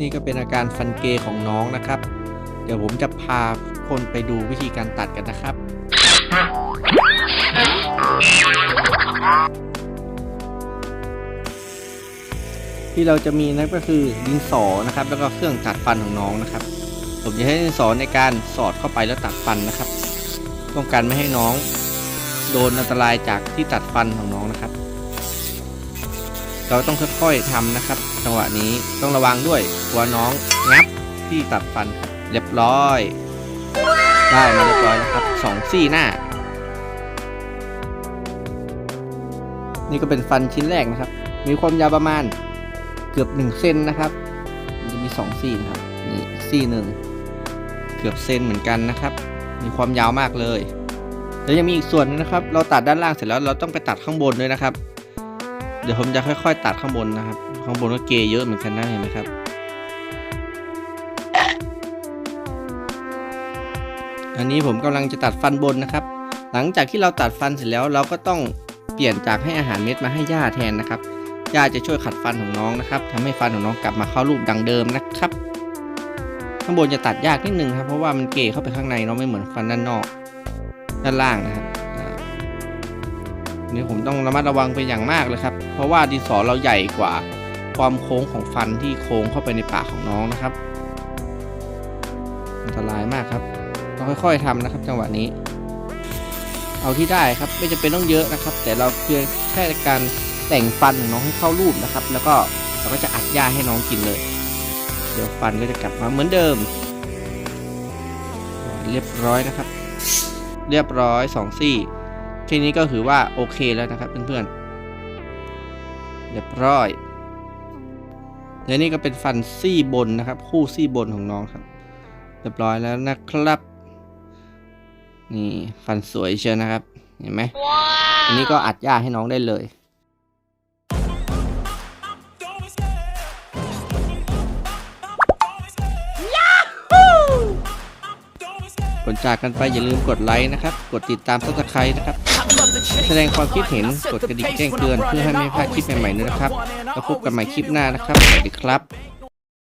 นี่ก็เป็นอาการฟันเกของน้องนะครับ เดี๋ยวผมจะพาคนไปดูวิธีการตัดกันนะครับ ที่เราจะมีนั่นก็คือดินสอนะครับ แล้วก็เครื่องตัดฟันของน้องนะครับ ผมจะใช้ดินสอในการสอดเข้าไปแล้วตัดฟันนะครับป้องกันไม่ให้น้อง โดนอันตรายจากที่ตัดฟันของน้องนะครับ เราต้องค่อยๆทำนะครับจังหวะนี้ต้องระวังด้วยกลัวน้องงับที่ตัดฟันเรียบร้อย ได้มาเรียบร้อยแล้วครับสองซี่หน้า นี่ก็เป็นฟันชิ้นแรกนะครับ มีความยาวประมาณเกือบ1เซนนะครับมันจะมี2ซี่นะครับนี่ซี่หนึ่งเกือบเซนเหมือนกันนะครับ มีความยาวมากเลยแล้วยังมีอีกส่วนนึงนะครับ เราตัดด้านล่างเสร็จแล้วเราต้องไปตัดข้างบนด้วยนะครับ เดี๋ยวผมจะค่อยๆ ตัดข้างบนนะครับ ข้างบนก็เกยเยอะเหมือนกันนะเห็นไหมครับ อันนี้ผมกำลังจะตัดฟันบนนะครับ หลังจากที่เราตัดฟันเสร็จแล้วเราก็ต้องเปลี่ยนจากให้อาหารเม็ดมาให้หญ้าแทนนะครับหญ้าจะช่วยขัดฟันของน้องนะครับทำให้ฟันของน้องกลับมาเข้ารูปดังเดิมนะครับ ข้างบนจะตัดยากนิดนึงครับเพราะว่ามันเกยเข้าไปข้างในเนาะไม่เหมือนฟันด้านนอก ด้านล่างนะครับ นี่ผมต้องระมัดระวังเป็นอย่างมากเลยครับ เพราะว่าดินสอเราใหญ่กว่าความโค้งของฟันที่โค้งเข้าไปในปากของน้องนะครับ อันตรายมากครับ ต้องค่อยๆทำนะครับ จังหวะนี้ เอาที่ได้ครับไม่จำเป็นต้องเยอะนะครับ แต่เราเพียงแค่การแต่งฟันของน้องให้เข้ารูปนะครับ แล้วก็เราก็จะอัดหญ้าให้น้องกินเลย เดี๋ยวฟันก็จะกลับมาเหมือนเดิม เรียบร้อยนะครับ เรียบร้อยสองซี่ แค่นี้ก็ถือว่าโอเคแล้วนะครับเพื่อนๆเรียบร้อยและนี่ก็เป็นฟันซี่บนนะครับ คู่ซี่บนของน้องครับเรียบร้อยแล้วนะครับ นี่ฟันสวยเชียวนะครับ เห็นไหมอันนี้ก็อัดหญ้าให้น้องได้เลยก่อนจากกันไปอย่าลืมกดไลค์นะครับ กดติดตามซับสไครต์นะครับ แสดงความคิดเห็นกดกระดิ่งแจ้งเตือนเพื่อให้ไม่พลาดคลิปใหม่ๆนะครับ แล้วพบกันใหม่คลิปหน้านะครับ สวัสดีครับ